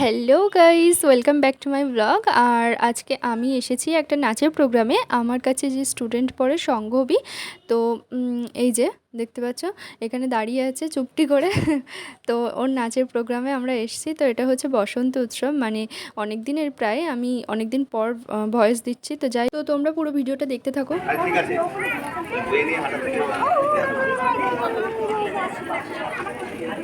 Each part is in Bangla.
Hello guys welcome back to my vlog আর আজকে আমি এসেছি একটা নাচের প্রোগ্রামে আমার কাছে যে স্টুডেন্ট পড়ে সংঘবি তো এই যে, দেখতে পাচ্ছ, এখানে দাঁড়িয়ে আছে চুপটি করে। তো, ওর নাচের প্রোগ্রামে আমরা এসেছি। তো, এটা হচ্ছে বসন্ত উৎসব। মানে অনেক দিনের প্রায় আমি অনেক দিন পর ভয়েস দিচ্ছি। তো, যাই, তো, তোমরা পুরো ভিডিওটা দেখতে থাকো। ঠিক আছে।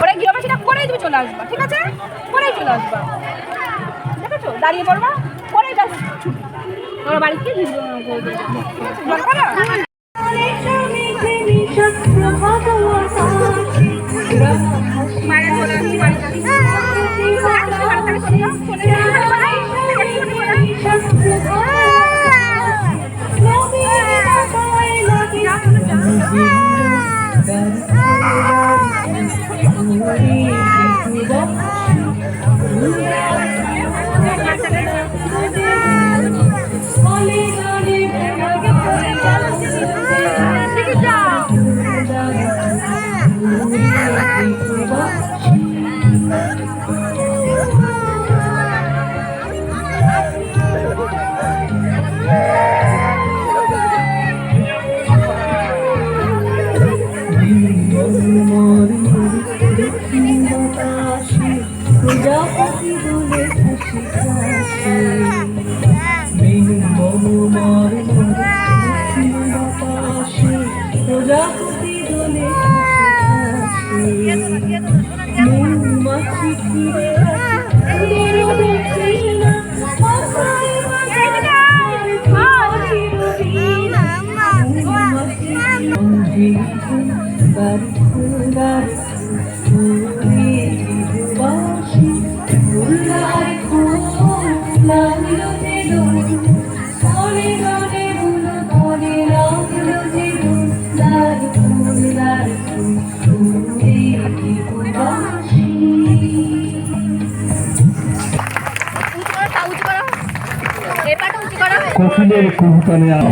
ওরা গিয়ে সেটা করেই তুমি চলে আসবা, ঠিক আছে? করেই চলে আসবা। দেখেছ? দাঁড়িয়ে পড়বা করেই যাস তোমরা বাড়িতে প্রজাপতি দোলে খুশি কোকিলের কুহকানে আও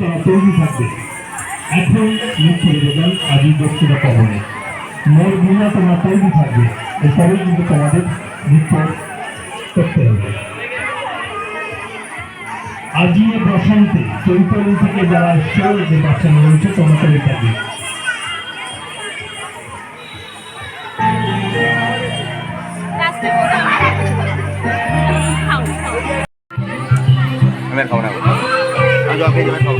তারা তৈরি থাকবে এখন লক্ষ্য নিবেদন আজই দক্ষিণা কবনে মোর বিনা তোমরা তৈরি থাকবে এসবে কিন্তু তোমাদের নৃত্য করতে হবে আজই বসন্তে চৈতন্য থেকে যারা ঈশ্বর যে বাচ্চানো রয়েছে তোমরা থাকবে Thank. 给你们投。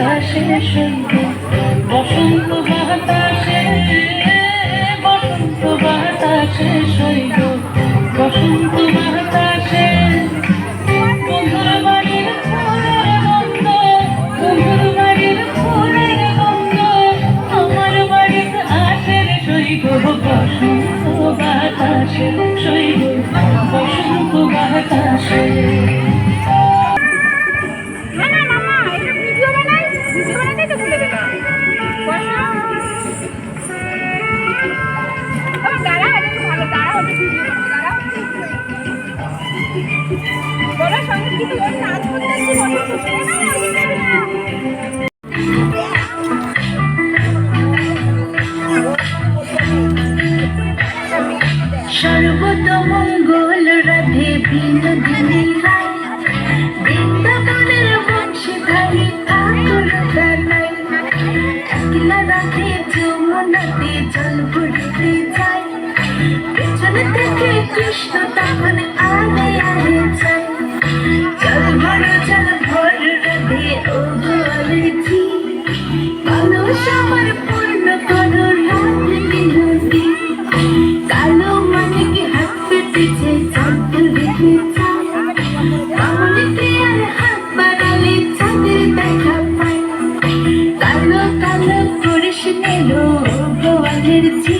বাতাসে শুনতে বসন্ত বাতাস। সর্বত মঙ্গল রাধে বিনোদিনী বৃন্দাবনের বংশধারী ঠাকুর কানাই একলা রাখে যমুনাতে জল পড়তে যায়। পেছনে থেকে কৃষ্ণ তখন আগে আগে যায়। need a.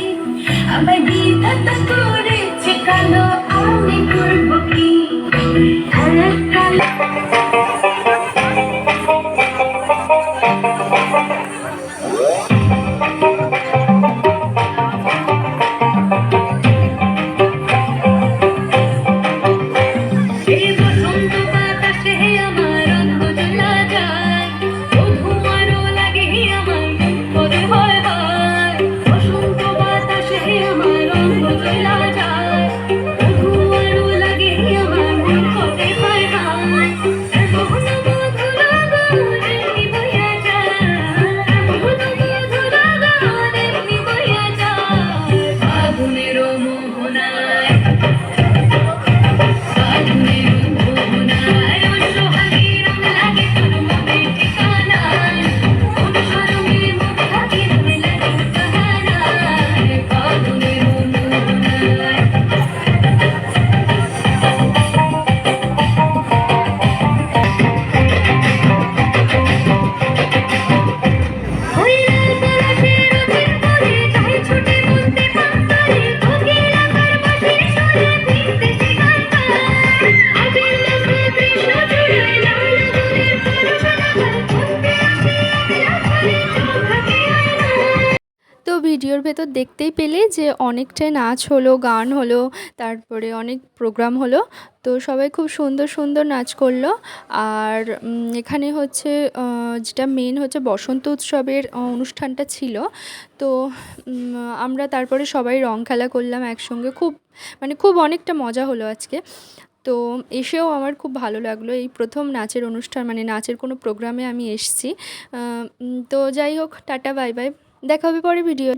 ভিডিওর ভেতর দেখতেই পেলে যে অনেকটাই নাচ হলো, গান হলো, তারপরে অনেক প্রোগ্রাম হলো। তো সবাই খুব সুন্দর সুন্দর নাচ করল। আর এখানে হচ্ছে যেটা মেন হচ্ছে বসন্ত উৎসবের অনুষ্ঠানটা ছিল। তো আমরা তারপরে সবাই রং খেলা করলাম একসঙ্গে। খুব মানে খুব অনেকটা মজা হলো আজকে। তো এসেও আমার খুব ভালো লাগল। এই প্রথম নাচের অনুষ্ঠান মানে নাচের কোনো প্রোগ্রামে আমি এসেছি। তো যাই হোক, টাটা, বাই বাই। দেখা হবে পরে ভিডিও